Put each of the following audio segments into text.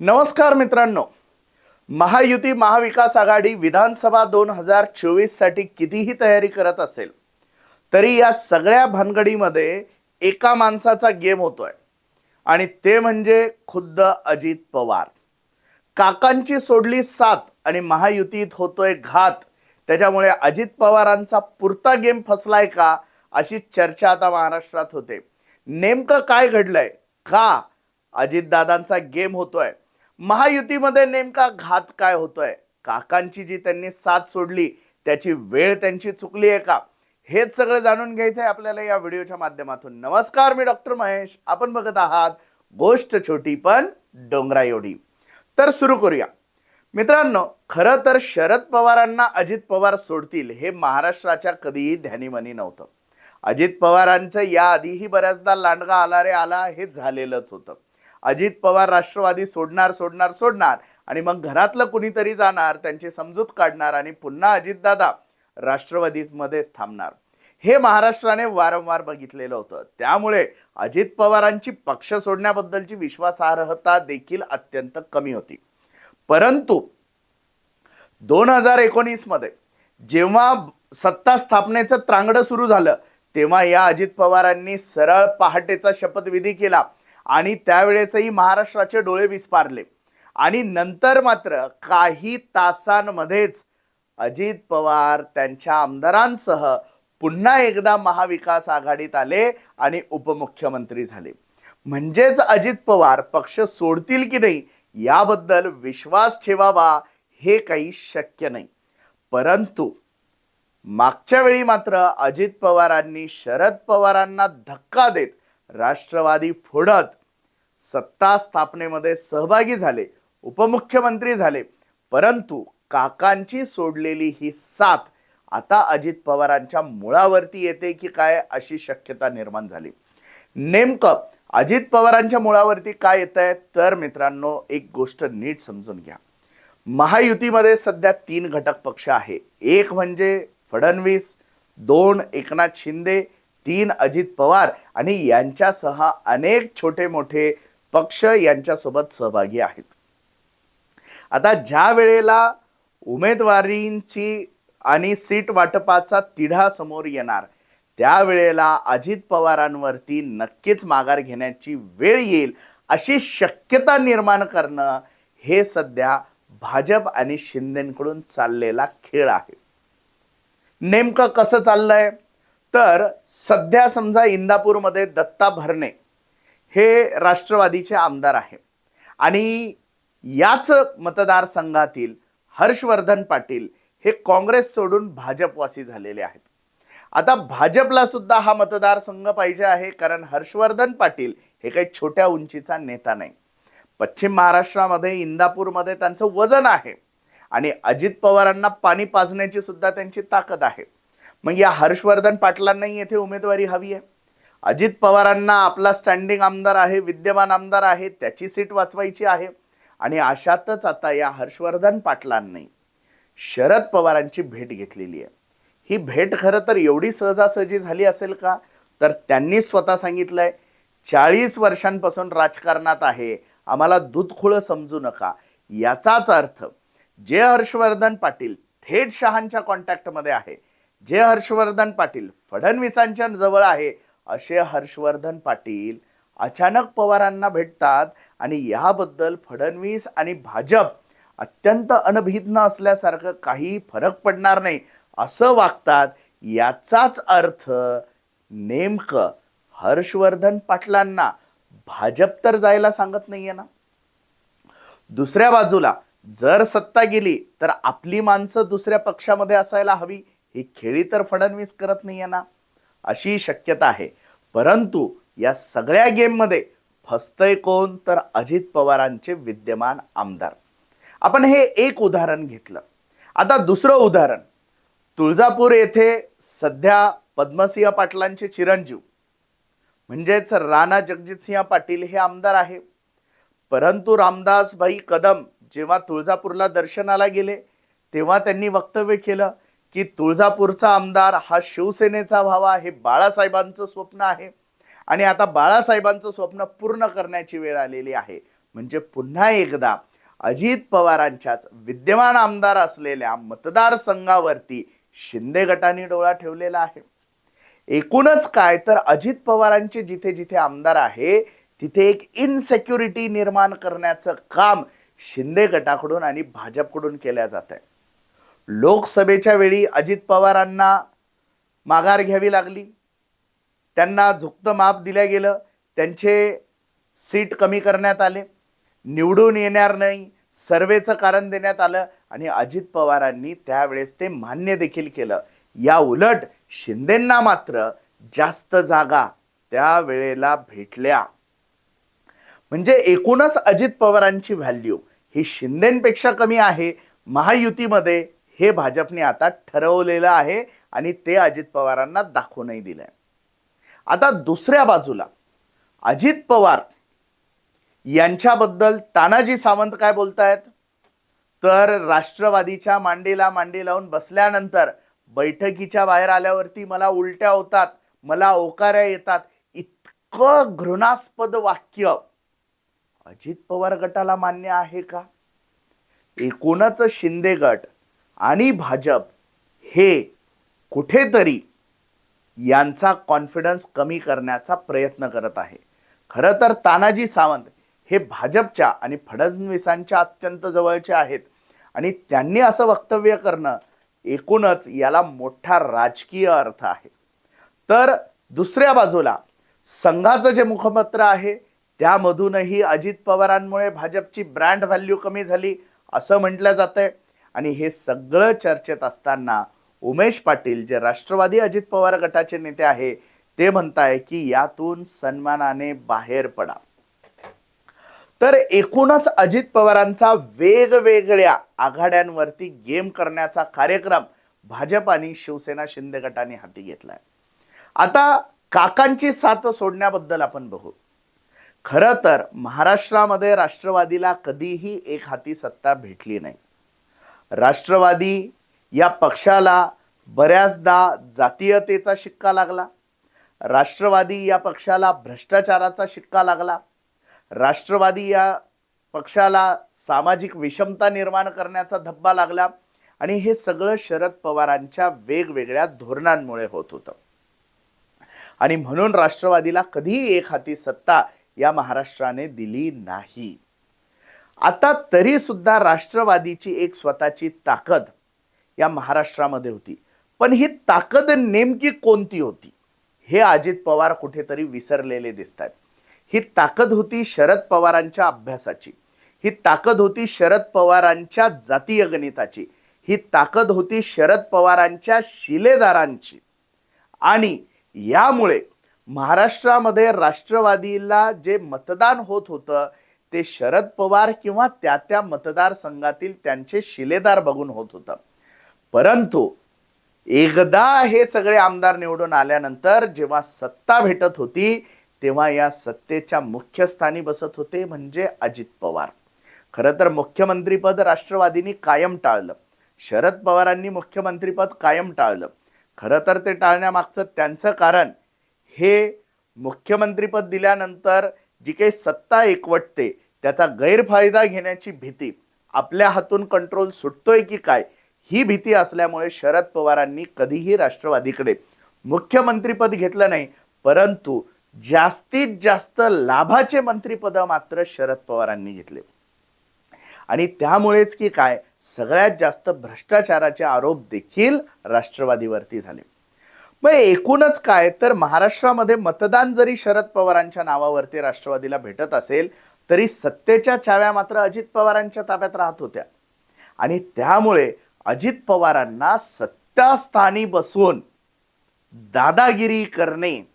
नमस्कार मित्रांनो. महायुती महाविकास आघाडी विधानसभा दोन हजार चोवीससाठी कितीही तयारी करत असेल तरी या सगळ्या भानगडीमध्ये एका माणसाचा गेम होतोय. आणि ते म्हणजे खुद्द अजित पवार. काकांची सोडली साथ आणि महायुतीत होतोय घात. त्याच्यामुळे अजित पवारांचा पुरता गेम फसलाय का अशी चर्चा आता महाराष्ट्रात होते. नेमकं काय घडलंय? का अजितदादांचा गेम होतोय? महायुतीमध्ये नेमका घात काय होतोय? काकांची जी त्यांनी साथ सोडली त्याची वेळ त्यांची चुकली आहे का? हेच सगळं जाणून घ्यायचं आहे आपल्याला या व्हिडिओच्या माध्यमातून. नमस्कार मी डॉक्टर महेश. आपण बघत आहात गोष्ट छोटी पण डोंगरा एवढी. तर सुरू करूया. मित्रांनो खरं तर शरद पवारांना अजित पवार सोडतील हे महाराष्ट्राच्या कधीही ध्यानीमनी नव्हतं. अजित पवारांचं याआधीही बऱ्याचदा लांडगा आला रे आला हे झालेलंच होतं. अजित पवार राष्ट्रवादी सोडणार सोडणार सोडणार. आणि मग घरातलं कुणीतरी जाणार त्यांची समजूत काढणार आणि पुन्हा अजितदादा राष्ट्रवादीमध्येच थांबणार. हे महाराष्ट्राने वारंवार बघितलेलं होतं. त्यामुळे अजित पवारांची पक्ष सोडण्याबद्दलची विश्वासार्हता देखील अत्यंत कमी होती. परंतु दोन हजार एकोणीसमध्ये जेव्हा सत्ता स्थापनेचं त्रांगडं सुरू झालं तेव्हा या अजित पवारांनी सरळ पहाटेचा शपथविधी केला. आणि त्यावेळेसही महाराष्ट्राचे डोळे विस्पारले. आणि नंतर मात्र काही तासांमध्येच अजित पवार त्यांच्या आमदारांसह पुन्हा एकदा महाविकास आघाडीत आले आणि उपमुख्यमंत्री झाले. म्हणजेच अजित पवार पक्ष सोडतील की नाही याबद्दल विश्वास ठेवावा हे काही शक्य नाही. परंतु मागच्या वेळी मात्र अजित पवारांनी शरद पवारांना धक्का देत राष्ट्रवादी फोडत सत्ता स्थापनेमध्ये सहभागी झाले उपमुख्यमंत्री झाले परंतु काकांची सोडलेली ही साथ आता अजित पवारांच्या मुळावरती येते की काय अशी शक्यता निर्माण झाली. नेमकं अजित पवारांच्या मुळावरती काय येत आहे तर मित्रांनो एक गोष्ट नीट समजून घ्या. महायुतीमध्ये सध्या तीन घटक पक्ष आहे. एक म्हणजे फडणवीस दोन एकनाथ शिंदे तीन अजित पवार आणि यांच्यासह अनेक छोटे मोठे पक्ष यांच्यासोबत सहभागी आहेत. आता ज्या वेळेला उमेदवारींची आणि सीट वाटपाचा तिढा समोर येणार त्यावेळेला अजित पवारांवरती नक्कीच माघार घेण्याची वेळ येईल अशी शक्यता निर्माण करणं हे सध्या भाजप आणि शिंदेकडून चाललेला खेळ आहे. नेमकं कसं चाललंय? तर सध्या समजा इंदापूरमध्ये दत्ता भरणे हे राष्ट्रवादीचे आमदार आहे. आणि याच मतदारसंघातील हर्षवर्धन पाटील हे काँग्रेस सोडून भाजपवासी झालेले आहेत. आता भाजपला सुद्धा हा मतदारसंघ पाहिजे आहे कारण हर्षवर्धन पाटील हे काही छोट्या उंचीचा नेता नाही. पश्चिम महाराष्ट्रामध्ये इंदापूरमध्ये त्यांचं वजन आहे. आणि अजित पवारांना पाणी पाजण्याची सुद्धा त्यांची ताकद आहे. मग या हर्षवर्धन पाटलांनाही येथे उमेदवारी हवी आहे. अजित पवारांना आपला स्टँडिंग आमदार आहे विद्यमान आमदार आहे त्याची सीट वाचवायची आहे. आणि अशातच आता या हर्षवर्धन पाटलांनी शरद पवारांची भेट घेतलेली आहे. ही भेट खरं तर एवढी सहजासहजी झाली असेल का? तर त्यांनी स्वतः सांगितलंय चाळीस वर्षांपासून राजकारणात आहे. आम्हाला दूधखुळं समजू नका. याचाच अर्थ जे हर्षवर्धन पाटील थेट शहांच्या कॉन्टॅक्टमध्ये आहे जे हर्षवर्धन पाटील फडणवीसांच्या जवळ आहे असे हर्षवर्धन पाटील अचानक पवारांना भेटतात आणि याबद्दल फडणवीस आणि भाजप अत्यंत अनभिज्ञ असल्यासारखं काही फरक पडणार नाही असं वागतात. याचाच अर्थ नेमकं हर्षवर्धन पाटलांना भाजप तर जायला सांगत नाहीये ना? दुसऱ्या बाजूला जर सत्ता गेली तर आपली माणसं दुसऱ्या पक्षामध्ये असायला हवी ही खेळी तर फडणवीस करत नाहीये ना? अशी शक्यता आहे. परंतु या सगळ्या गेममध्ये फसतंय कोण? तर अजित पवारांचे विद्यमान आमदार. आपण हे एक उदाहरण घेतलं. आता दुसरं उदाहरण. तुळजापूर येथे सध्या पद्मसिंह पाटलांचे चिरंजीव म्हणजेच राणा जगजितसिंह पाटील हे आमदार आहे. परंतु रामदासभाई कदम जेव्हा तुळजापूरला दर्शनाला गेले तेव्हा त्यांनी वक्तव्य केलं की तुळजापूरचा आमदार हा शिवसेनेचा व्हावा हे बाळासाहेबांचं स्वप्न आहे. आणि आता बाळासाहेबांचं स्वप्न पूर्ण करण्याची वेळ आलेली आहे. म्हणजे पुन्हा एकदा अजित पवारांच्याच विद्यमान आमदार असलेल्या मतदारसंघावरती शिंदे गटाने डोळा ठेवलेला आहे. एकूणच काय तर अजित पवारांचे जिथे जिथे आमदार आहे तिथे एक इनसेक्युरिटी निर्माण करण्याचं काम शिंदे गटाकडून आणि भाजपकडून केल्या जात आहे. लोकसभेच्या वेळी अजित पवारांना माघार घ्यावी लागली. त्यांना झुकतं माप दिलं गेलं. त्यांचे सीट कमी करण्यात आले. निवडून येणार नाही. सर्वेचं कारण देण्यात आलं आणि अजित पवारांनी त्यावेळेस ते मान्य देखील केलं. या उलट शिंदेंना मात्र जास्त जागा त्या वेळेला भेटल्या. म्हणजे एकूणच अजित पवारांची व्हॅल्यू ही शिंदेपेक्षा कमी आहे महायुतीमध्ये हे भाजपने आता ठरवलेलं आहे आणि ते अजित पवारांना दाखवूनही दिलंय. आता दुसऱ्या बाजूला अजित पवार यांच्याबद्दल तानाजी सावंत काय बोलतायत? तर राष्ट्रवादीच्या मांडीला मांडी लावून बसल्यानंतर बैठकीच्या बाहेर आल्यावरती मला उलट्या होतात मला ओकाऱ्या येतात इतकं घृणास्पद वाक्य. अजित पवार गटाला मान्य आहे का? एकूणच शिंदे गट आणि भाजप हे कुठेतरी यांचा कॉन्फिडन्स कमी करण्याचा प्रयत्न करत आहे. खरं तर तानाजी सावंत हे भाजपच्या आणि फडणवीसांच्या अत्यंत जवळचे आहेत. आणि त्यांनी असं वक्तव्य करणं एकूणच याला मोठा राजकीय अर्थ आहे. तर दुसऱ्या बाजूला संघाचं जे मुखपत्र आहे त्यामधूनही अजित पवारांमुळे भाजपची ब्रँड व्हॅल्यू कमी झाली असं म्हटलं जातंय. आणि हे सगळं चर्चेत असताना उमेश पाटील जे राष्ट्रवादी अजित पवार गटाचे नेते आहे ते म्हणताय की यातून सन्मानाने बाहेर पडा. तर एकूणच अजित पवारांचा वेगवेगळ्या आघाड्यांवरती गेम करण्याचा कार्यक्रम भाजप आणि शिवसेना शिंदे गटाने हाती घेतलाय. आता काकांची साथ सोडण्याबद्दल आपण बघू. खरं तर महाराष्ट्रामध्ये राष्ट्रवादीला कधीही एक हाती सत्ता भेटली नाही. राष्ट्रवादी या पक्षाला बऱ्याचदा जातीयतेचा शिक्का लागला. राष्ट्रवादी या पक्षाला भ्रष्टाचाराचा शिक्का लागला. राष्ट्रवादी या पक्षाला सामाजिक विषमता निर्माण करण्याचा धब्बा लागला आणि हे सगळं शरद पवारांच्या वेगवेगळ्या धोरणांमुळे होत होतं. आणि म्हणून राष्ट्रवादीला कधीही एक हाती सत्ता या महाराष्ट्राने दिली नाही. आता तरी सुद्धा राष्ट्रवादीची एक स्वतःची ताकद या महाराष्ट्रामध्ये होती. पण ही ताकद नेमकी कोणती होती? हे अजित पवार कुठेतरी विसरलेले दिसत आहेत ही ताकद होती शरद पवारांच्या अभ्यासाची. ही ताकद होती शरद पवारांच्या जातीय गणिताची ही ताकद होती शरद पवारांच्या शिलेदारांची. आणि यामुळे महाराष्ट्रामध्ये राष्ट्रवादीला जे मतदान होत होतं ते शरद पवार किंवा त्या त्या मतदारसंघातील त्यांचे शिलेदार बघून होत होतं. परंतु एकदा हे सगळे आमदार निवडून आल्यानंतर जेव्हा सत्ता भेटत होती तेव्हा या सत्तेच्या मुख्य स्थानी बसत होते म्हणजे अजित पवार. खरं तर मुख्यमंत्रीपद राष्ट्रवादीने कायम टाळलं. शरद पवारांनी मुख्यमंत्रीपद कायम टाळलं. खरं तर ते टाळण्यामागचं त्यांचं कारण हे मुख्यमंत्रीपद दिल्यानंतर जी काही सत्ता एकवटते त्याचा गैरफायदा घेण्याची भीती आपल्या हातून कंट्रोल सुटतोय की काय ही भीती असल्यामुळे शरद पवारांनी कधीही राष्ट्रवादीकडे मुख्यमंत्रीपद घेतलं नाही परंतु जास्तीत जास्त लाभाचे मंत्रीपद मात्र शरद पवारांनी घेतले. आणि त्यामुळेच की काय सगळ्यात जास्त भ्रष्टाचाराचे आरोप देखील राष्ट्रवादीवरती झाले. मग एकूणच काय तर महाराष्ट्रामध्ये मतदान जरी शरद पवारांच्या नावावरती राष्ट्रवादीला भेटत असेल तरी सत्तेच्या छाव्या मात्र अजित पवारांच्या ताब्यात राहत होत्या. आणि त्यामुळे अजित पवारांना सत्तास्थानी बसून दादागिरी करणे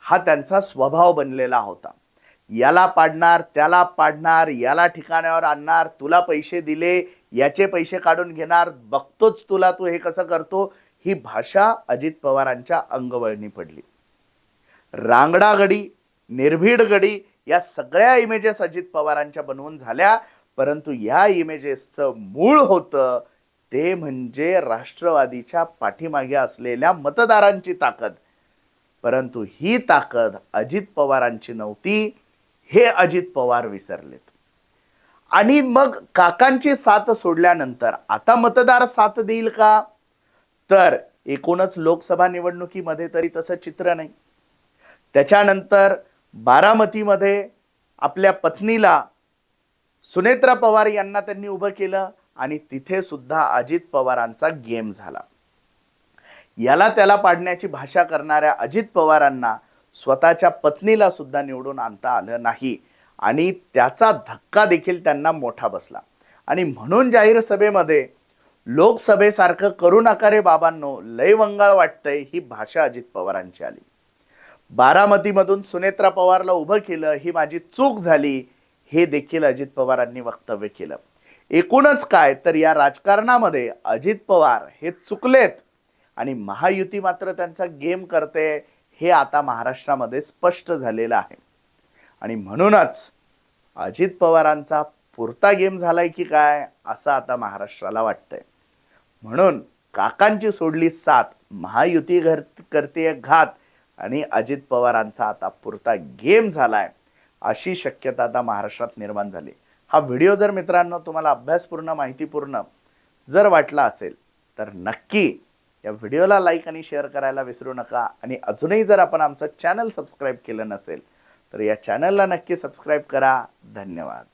हा त्यांचा स्वभाव बनलेला होता. याला पाडणार त्याला पाडणार याला ठिकाणावर आणणार तुला पैसे दिले याचे पैसे काढून घेणार बघतोच तुला तू हे कसं करतो ही भाषा अजित पवारांच्या अंगवळणी पडली. रांगडा गडी निर्भीड गडी या सगळ्या इमेजेस अजित पवारांच्या बनवून झाल्या. परंतु या इमेजेसचं मूळ होतं ते म्हणजे राष्ट्रवादीच्या पाठीमागे असलेल्या मतदारांची ताकद. परंतु ही ताकद अजित पवारांची नव्हती हे अजित पवार विसरलेत. आणि मग काकांची साथ सोडल्यानंतर आता मतदार साथ देईल का? तर एकूणच लोकसभा निवडणुकीमध्ये तरी तसं चित्र नाही. त्याच्यानंतर बारामतीमध्ये आपल्या पत्नीला सुनेत्रा पवार यांना त्यांनी उभं केलं आणि तिथे सुद्धा अजित पवारांचा गेम झाला. याला त्याला पाडण्याची भाषा करणाऱ्या अजित पवारांना स्वतःच्या पत्नीला सुद्धा निवडून आणता आलं नाही आणि त्याचा धक्का देखील त्यांना मोठा बसला. आणि म्हणून जाहीर सभेमध्ये लोकसभेसारखं करू नका रे बाबांनो लय वंगाळ वाटतंय ही भाषा अजित पवारांची आली. बारामतीमधून सुनेत्रा पवारला उभं केलं ही माझी चूक झाली हे देखील अजित पवारांनी वक्तव्य केलं. एकूणच काय तर या राजकारणामध्ये अजित पवार हे चुकलेत आणि महायुती मात्र त्यांचा गेम करते हे आता महाराष्ट्रामध्ये स्पष्ट झालेलं आहे. आणि म्हणूनच अजित पवारांचा पुरता गेम झालाय की काय असं आता महाराष्ट्राला वाटतंय. म्हणून काकांची सोडली साथ महायुती घर करते घात आणि अजित पवारांचा आता पुरता गेम झाला आहे अशी शक्यता आता महाराष्ट्रात निर्माण झाली. हा व्हिडिओ जर मित्रांनो तुम्हाला अभ्यासपूर्ण माहितीपूर्ण जर वाटला असेल तर नक्की या व्हिडिओला लाईक आणि शेअर करायला विसरू नका. आणि अजूनही जर आपण आमचं चॅनल सबस्क्राईब केलं नसेल तर या चॅनलला नक्की सबस्क्राईब करा. धन्यवाद.